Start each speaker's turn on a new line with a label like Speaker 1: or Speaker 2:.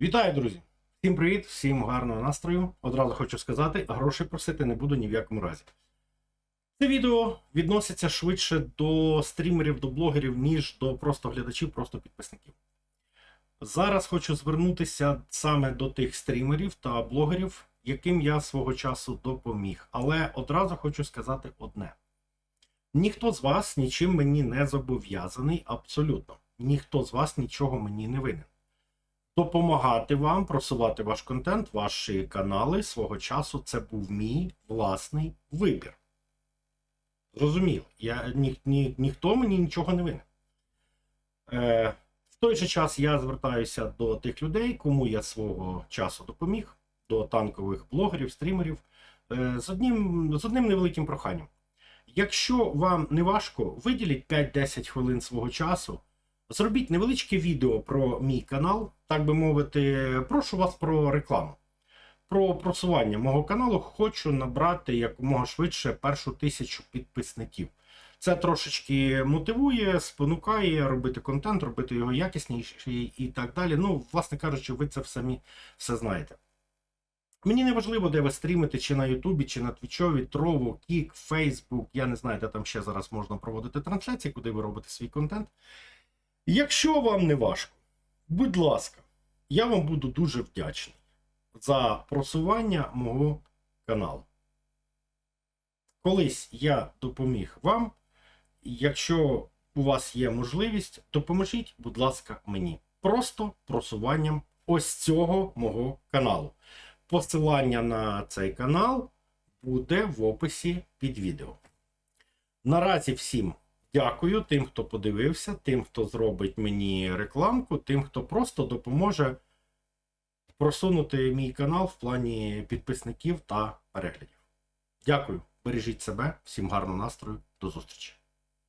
Speaker 1: Вітаю, друзі! Всім привіт, всім гарного настрою. Одразу хочу сказати, грошей просити не буду ні в якому разі. Це відео відноситься швидше до стрімерів, до блогерів, ніж до просто глядачів, просто підписників. Зараз хочу звернутися саме до тих стрімерів та блогерів, яким я свого часу допоміг. Але одразу хочу сказати одне: ніхто з вас нічим мені не зобов'язаний, абсолютно. Ніхто з вас нічого мені не винен допомагати вам просувати ваш контент, ваші канали свого часу. Це був мій власний вибір. Зрозуміло, я, ні, ні, ніхто мені нічого не винен. Е, в той же час я звертаюся до тих людей, кому я свого часу допоміг, до танкових блогерів, стрімерів, е, з, одним, з одним невеликим проханням. Якщо вам не важко, виділіть 5-10 хвилин свого часу. Зробіть невеличке відео про мій канал, так би мовити, прошу вас про рекламу. Про просування мого каналу хочу набрати якомога швидше першу тисячу підписників. Це трошечки мотивує, спонукає робити контент, робити його якісніший і так далі. Ну, власне кажучи, ви це самі все знаєте. Мені не важливо, де ви стрімите, чи на Ютубі, чи на Твічові, Трово, Кік, Фейсбук. Я не знаю, де там ще зараз можна проводити трансляції, куди ви робите свій контент. Якщо вам не важко, будь ласка, я вам буду дуже вдячний за просування мого каналу. Колись я допоміг вам. Якщо у вас є можливість, допоможіть, будь ласка, мені. Просто просуванням ось цього мого каналу. Посилання на цей канал буде в описі під відео. Наразі всім дякую тим, хто подивився, тим, хто зробить мені рекламку, тим, хто просто допоможе просунути мій канал в плані підписників та переглядів. Дякую, бережіть себе, всім гарного настрою, до зустрічі!